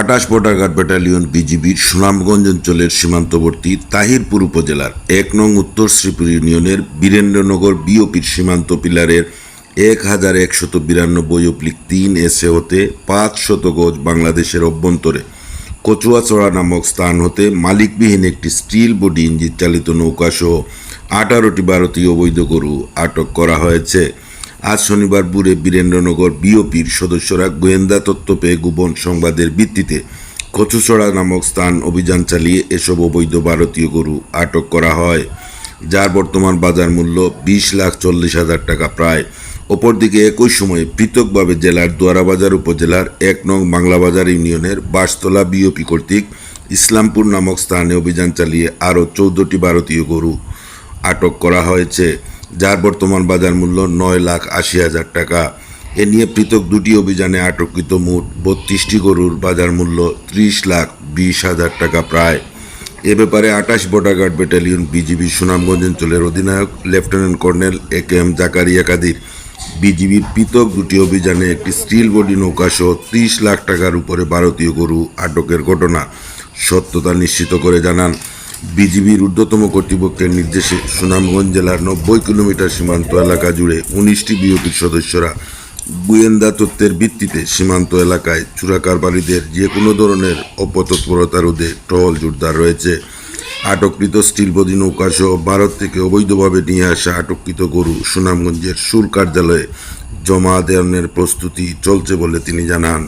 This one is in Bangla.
আটাশ গার্ড ব্যাটালিয়ন বিজিবির সুনামগঞ্জ অঞ্চলের সীমান্তবর্তী তাহিরপুর উপজেলার এক নং উত্তর শ্রীপুর ইউনিয়নের বীরেন্দ্রনগর বিওপির সীমান্ত পিলারের এক হাজার একশত বিরানব্বই অব্লিক তিন এসে হতে পাঁচ শত গজ বাংলাদেশের অভ্যন্তরে কচুয়াচড়া নামক স্থান হতে মালিকবিহীন একটি স্টিল বডি ইঞ্জিন চালিত নৌকাসহ আঠারোটি ভারতীয় অবৈধ গরু আটক করা হয়েছে। আজ শনিবার বুড়ে বীরেন্দ্রনগর বিওপির সদস্যরা গোয়েন্দা তত্ত্ব পেয়ে গোপন সংবাদের ভিত্তিতে কচুচড়া নামক স্থান অভিযান চালিয়ে এসব অবৈধ ভারতীয় গরু আটক করা হয়, যার বর্তমান বাজার মূল্য বিশ লাখ চল্লিশ হাজার টাকা প্রায়। অপরদিকে একই সময়ে পৃথকভাবে জেলার দুয়ারাবাজার উপজেলার এক নং বাংলাবাজার ইউনিয়নের বাসতলা বিওপি কর্তৃক ইসলামপুর নামক স্থানে অভিযান চালিয়ে আরও চৌদ্দটি ভারতীয় গরু আটক করা হয়েছে। যার বর্তমান বাজার মূল্য নয় লাখ আশি হাজার টাকা। এ নিয়ে পৃথক দুটি অভিযানে আটককৃত মোট বত্রিশটি গরুর বাজার মূল্য ত্রিশ লাখ বিশ হাজার টাকা প্রায়। এ ব্যাপারে আটাশ border guard battalion BGB Sunamganj অঞ্চলের অধিনায়ক lieutenant colonel A K M Zakaria Kadir. বিজিবির পৃথক দুটি অভিযানে একটি স্টিল বডি নৌকা সহ ত্রিশ লাখ টাকার উপরে ভারতীয় গরু আটকের ঘটনা সত্যতা নিশ্চিত করে জানান। বিজিবির ঊর্ধ্বতম কর্তৃপক্ষের নির্দেশে সুনামগঞ্জ জেলার নব্বই কিলোমিটার সীমান্ত এলাকা জুড়ে উনিশটি বিওপির সদস্যরা গোয়েন্দা তথ্যের ভিত্তিতে সীমান্ত এলাকায় চুরাকারবারীদের যে কোনো ধরনের অপতৎপরতা রোধে টহল জোরদার রয়েছে। আটককৃত স্টিলবদি নৌকা সহ ভারত থেকে অবৈধভাবে নিয়ে আসা আটককৃত গরু সুনামগঞ্জের সুর কার্যালয়ে জমা দেওয়ানোর প্রস্তুতি চলছে বলে তিনি জানান।